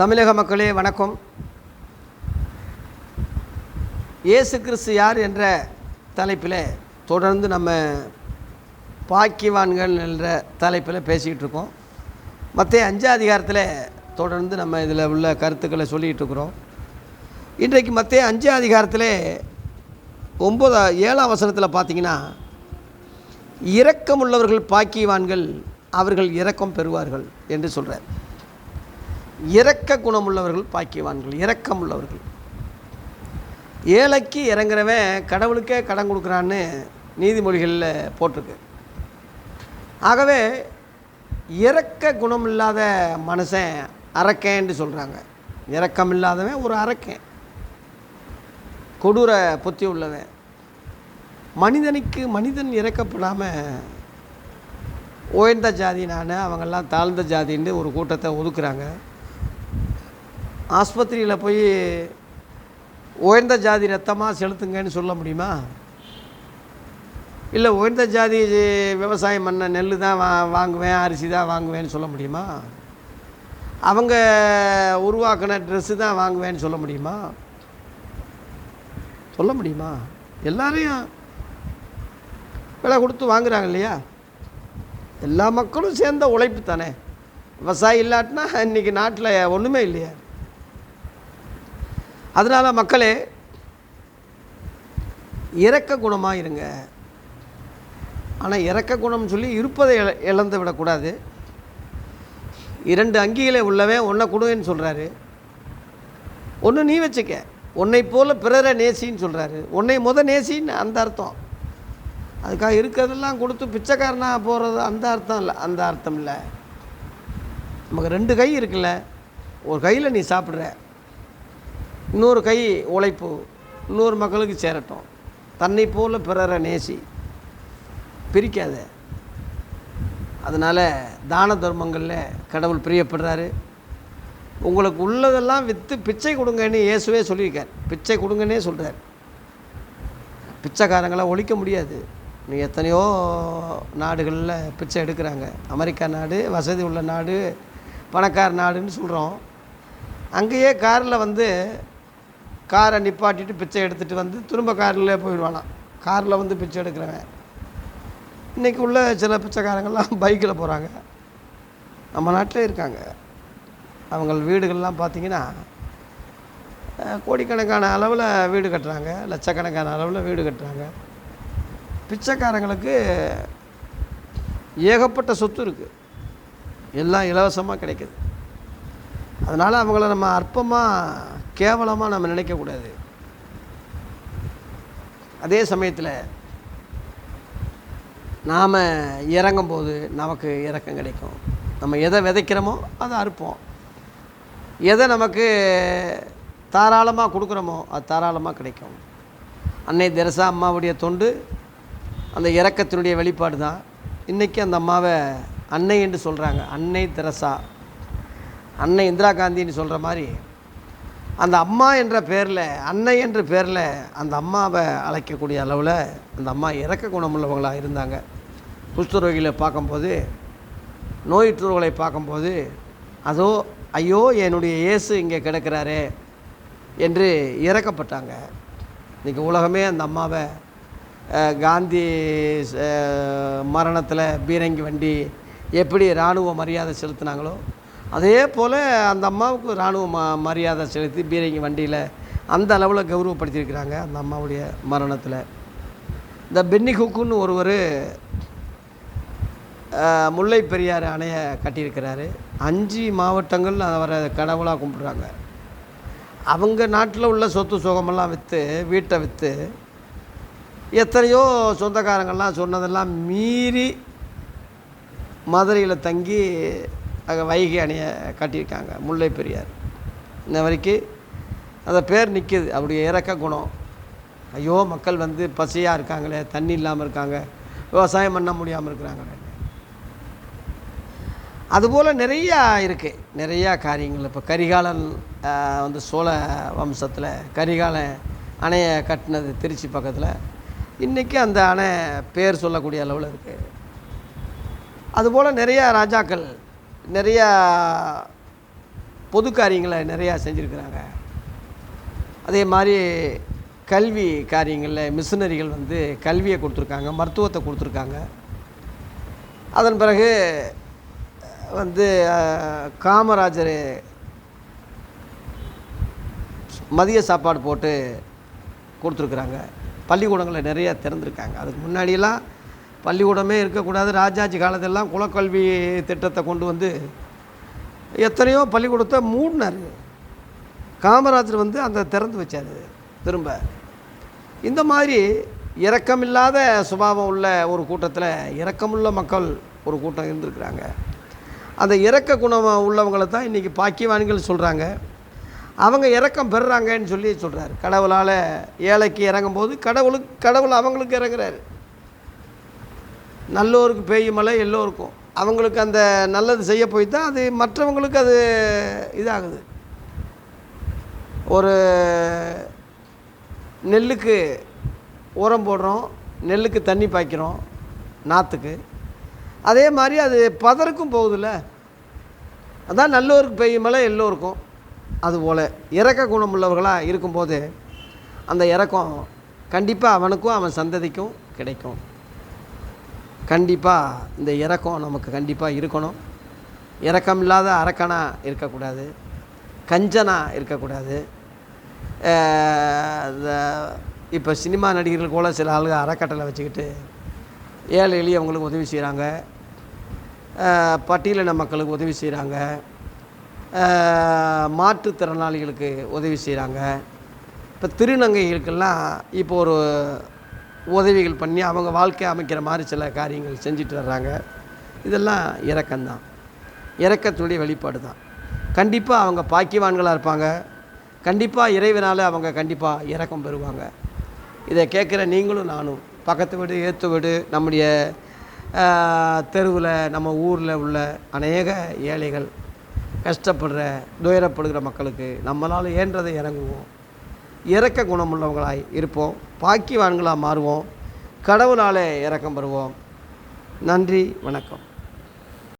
தமிழக மக்களே வணக்கம். இயேசு கிறிஸ்து யார் என்ற தலைப்பில் தொடர்ந்து நம்ம பாக்கியவான்கள் என்ற தலைப்பில் பேசிக்கிட்டு இருக்கோம். மற்ற அஞ்சாம் அதிகாரத்தில் தொடர்ந்து நம்ம இதில் உள்ள கருத்துக்களை சொல்லிகிட்டு இருக்கிறோம். இன்றைக்கு மற்ற அஞ்சாம் அதிகாரத்தில் ஒம்பதா ஏழாம் வசனத்தில் பார்த்தீங்கன்னா இரக்கமுள்ளவர்கள் பாக்கியவான்கள் அவர்கள் இரக்கம் பெறுவார்கள் என்று சொல்கிறார் இரக்க குணமுள்ளவர்கள் பாக்கியவான்கள் இரக்கம் உள்ளவர்கள் ஏழைக்கு இறங்குறவன் கடவுளுக்கே கடன் கொடுக்குறான்னு நீதிமொழிகளில் போட்டிருக்கு. ஆகவே இறக்க குணம் இல்லாத மனுஷன் அரக்கேன்னு சொல்கிறாங்க இறக்கம் இல்லாதவன் ஒரு அரக்கன். கொடூர புத்தி உள்ளவன். மனிதனுக்கு மனிதன் இறக்கப்படாமல் உயர்ந்த ஜாதி நான் அவங்கெல்லாம் தாழ்ந்த ஜாதின்னு ஒரு கூட்டத்தை ஒதுக்குறாங்க. ஆஸ்பத்திரியில் போய் உயர்ந்த ஜாதி ரத்தமாக செலுத்துங்கன்னு சொல்ல முடியுமா? இல்லை உயர்ந்த ஜாதி விவசாயம் பண்ண நெல் தான் வா வாங்குவேன் அரிசி தான் வாங்குவேன்னு சொல்ல முடியுமா? அவங்க உருவாக்கின ட்ரெஸ்ஸு தான் வாங்குவேன்னு சொல்ல முடியுமா? சொல்ல முடியுமா? எல்லாரையும் விலை கொடுத்து வாங்குறாங்க இல்லையா? எல்லா மக்களும் சேர்ந்த உழைப்பு தானே. விவசாயி இல்லாட்டினா இன்றைக்கி நாட்டில் ஒன்றுமே இல்லையா. அதனால் மக்களே இறக்க குணமாக இருங்க. ஆனால் இறக்க குணம்னு சொல்லி இருப்பதை இழந்து விடக்கூடாது. இரண்டு அங்கிகளை உள்ளவன் ஒன்றை கொடுன்னு சொல்கிறாரு ஒன்று நீ வச்சுக்க. உன்னை போல் பிறரை நேசின்னு சொல்கிறாரு உன்னை முத நேசின்னு அந்த அர்த்தம். அதுக்காக இருக்கிறதெல்லாம் கொடுத்து பிச்சைக்காரனாக போகிறது அந்த அர்த்தம் இல்லை அந்த அர்த்தம் இல்லை. நமக்கு ரெண்டு கை இருக்குல்ல. ஒரு கையில் நீ சாப்பிட்ற. இன்னொரு கை உழைப்பு இன்னொரு மக்களுக்கு சேரட்டும். தன்னை போல பிறரை நேசி பிரிக்காத. அதனால் தான தர்மங்களில் கடவுள் பிரியப்படுறாரு. உங்களுக்கு உள்ளதெல்லாம் விற்று பிச்சை கொடுங்கன்னு இயேசுவே சொல்லியிருக்கார். பிச்சை கொடுங்கன்னே சொல்கிறார் பிச்சைக்காரங்களாம் ஒழிக்க முடியாது. நீ எத்தனையோ நாடுகளில் பிச்சை எடுக்கிறாங்க. அமெரிக்கா நாடு வசதி உள்ள நாடு பணக்கார நாடுன்னு சொல்கிறோம் அங்கேயே காரில் வந்து காரை நிப்பாட்டிட்டு பிச்சை எடுத்துகிட்டு வந்து திரும்ப காரில் போயிடுவானாம் காரில் வந்து பிச்சை எடுக்கிறவன். இன்றைக்கி உள்ள சில பிச்சைக்காரங்கள்லாம் பைக்கில் போகிறாங்க நம்ம நாட்டிலே இருக்காங்க. அவங்க வீடுகள்லாம் பார்த்திங்கன்னா கோடிக்கணக்கான அளவில் வீடு கட்டுறாங்க. லட்சக்கணக்கான அளவில் வீடு கட்டுறாங்க. பிச்சைக்காரங்களுக்கு ஏகப்பட்ட சொத்து இருக்குது எல்லாம் இலவசமாக கிடைக்குது. அதனால் அவங்கள நம்ம அற்பமாக கேவலமாக நம்ம நினைக்கக்கூடாது அதே சமயத்தில் நாம் இறங்கும்போது நமக்கு இறக்கம் கிடைக்கும். நம்ம எதை விதைக்கிறோமோ அதை அறுப்போம். எதை நமக்கு தாராளமாக கொடுக்குறோமோ அது தாராளமாக கிடைக்கும். அன்னை தெரசா அம்மாவுடைய தொண்டு அந்த இறக்கத்தினுடைய வெளிப்பாடு தான். இன்றைக்கி அந்த அம்மாவை அன்னை என்று சொல்கிறாங்க அன்னை தெரசா. அன்னை இந்திரா காந்தின்னு சொல்கிற மாதிரி அந்த அம்மா என்ற பேரில் அன்னை என்ற பேரில் அந்த அம்மாவை அழைக்கக்கூடிய அளவில் அந்த அம்மா இறக்க குணமுள்ளவங்களாக இருந்தாங்க. குஷ்டரோகிகளை பார்க்கும்போது நோயுற்றோர்களை பார்க்கும்போது அதோ ஐயோ என்னுடைய இயேசு இங்கே கிடக்கிறாரே என்று இறக்கப்பட்டாங்க. இன்றைக்கி உலகமே அந்த அம்மாவை காந்தி மரணத்தில் பீரங்கி வண்டி எப்படி இராணுவ மரியாதை செலுத்தினாங்களோ அதே போல் அந்த அம்மாவுக்கு இராணுவ ம மரியாதை செலுத்தி பீரங்கி வண்டியில் அந்த அளவில் கௌரவப்படுத்தியிருக்கிறாங்க அந்த அம்மாவுடைய மரணத்தில். இந்த பென்னி ஹுக்குன்னு ஒருவர் முல்லை பெரியாறு அணையை கட்டியிருக்கிறாரு. அஞ்சு மாவட்டங்கள் அவரை கடவுளாக கும்பிட்றாங்க. அவங்க நாட்டில் உள்ள சொத்து சுகமெல்லாம் விற்று வீட்டை விற்று எத்தனையோ சொந்தக்காரங்கள்லாம் சொன்னதெல்லாம் மீறி மதுரையில் தங்கி அங்கே வைகை அணையை கட்டியிருக்காங்க முல்லை பெரியார். இன்ன வரைக்கும் அந்த பேர் நிற்கிது அவருடைய இறக்க குணம். ஐயோ மக்கள் வந்து பசியாக இருக்காங்களே தண்ணி இல்லாமல் இருக்காங்க விவசாயம் பண்ண முடியாமல் இருக்கிறாங்களே. அதுபோல் நிறையா இருக்குது நிறையா காரியங்கள். இப்போ கரிகாலன் வந்து சோழ வம்சத்தில் கரிகாலன் அணையை கட்டினது திருச்சி பக்கத்தில். இன்றைக்கி அந்த அணை பேர் சொல்லக்கூடிய அளவில் இருக்குது அதுபோல் நிறையா ராஜாக்கள் நிறையா பொது காரியங்களை நிறையா செஞ்சுருக்குறாங்க. அதே மாதிரி கல்வி காரியங்களில் மிஷினரிகள் வந்து கல்வியை கொடுத்துருக்காங்க மருத்துவத்தை கொடுத்துருக்காங்க. அதன் பிறகு வந்து காமராஜர் மதிய சாப்பாடு போட்டு கொடுத்துருக்குறாங்க. பள்ளிக்கூடங்களை நிறையா திறந்துருக்காங்க. அதுக்கு முன்னாடியெல்லாம் பள்ளிக்கூடமே இருக்கக்கூடாது. ராஜாஜி காலத்தெல்லாம் குலக்கல்வி திட்டத்தை கொண்டு வந்து எத்தனையோ பள்ளிக்கூடத்தை மூடினார். காமராஜர் வந்து அந்த திறந்து வச்சார் திரும்ப. இந்த மாதிரி இரக்கமில்லாத சுபாவம் உள்ள ஒரு கூட்டத்தில் இரக்கமுள்ள மக்கள் ஒரு கூட்டம் இருந்திருக்கிறாங்க. அந்த இறக்க குணம் உள்ளவங்களை தான் இன்றைக்கி பாக்கியவான்கள் சொல்கிறாங்க அவங்க இறக்கம் பெறுறாங்கன்னு சொல்லி சொல்கிறார் கடவுளால் ஏழைக்கு இறங்கும் போது கடவுளுக்கு கடவுள் அவங்களுக்கு இறங்குறாரு. நல்லோருக்கு பெய்யும் மழை எல்லோருக்கும். அவங்களுக்கு அந்த நல்லது செய்ய போய் தான் அது மற்றவங்களுக்கு அது இதாகுது. ஒரு நெல்லுக்கு உரம் போடுறோம் நெல்லுக்கு தண்ணி பாய்க்கிறோம் நாற்றுக்கு அதே மாதிரி அது பதருக்கும் போகுதுல்ல. அதான் நல்லோருக்கு பெய்யும் மழை எல்லோருக்கும். அதுபோல் இறக்க குணமுள்ளவர்களாக இருக்கும்போது அந்த இறக்கம் கண்டிப்பாக அவனுக்கும் அவன் சந்ததிக்கும் கிடைக்கும். கண்டிப்பாக இந்த இறக்கம் நமக்கு கண்டிப்பாக இருக்கணும். இறக்கம் இல்லாத அரக்கனாக இருக்கக்கூடாது. கஞ்சனா இருக்கக்கூடாது. இந்த இப்போ சினிமா நடிகர்கள் கூட சில ஆளுங்க அறக்கட்டளை வச்சுக்கிட்டு ஏழை எளியவங்களுக்கு உதவி செய்கிறாங்க பட்டியலின மக்களுக்கு உதவி செய்கிறாங்க மாற்றுத்திறனாளிகளுக்கு உதவி செய்கிறாங்க இப்போ திருநங்கைகளுக்கெல்லாம் இப்போ ஒரு உதவிகள் பண்ணி அவங்க வாழ்க்கை அமைக்கிற மாதிரி சில காரியங்கள் செஞ்சுட்டு வர்றாங்க. இதெல்லாம் இறக்கம்தான் இறக்கத்துடைய வெளிப்பாடு தான் கண்டிப்பாக அவங்க பாக்கியவான்களாக இருப்பாங்க. கண்டிப்பாக இறைவனால் அவங்க கண்டிப்பாக இறக்கம் பெறுவாங்க. இதை கேட்குற நீங்களும் நானும் பக்கத்து வீடு ஏற்று வீடு நம்முடைய தெருவில் நம்ம ஊரில் உள்ள அநேக ஏழைகள் கஷ்டப்படுற துயரப்படுகிற மக்களுக்கு நம்மளால் ஏன்றதை இறங்குவோம். இறக்க குணமுள்ளவங்களாய் இருப்போம். பாக்கியவான்களாக மாறுவோம். கடவுளால் இறக்கம் பெறுவோம். நன்றி வணக்கம்.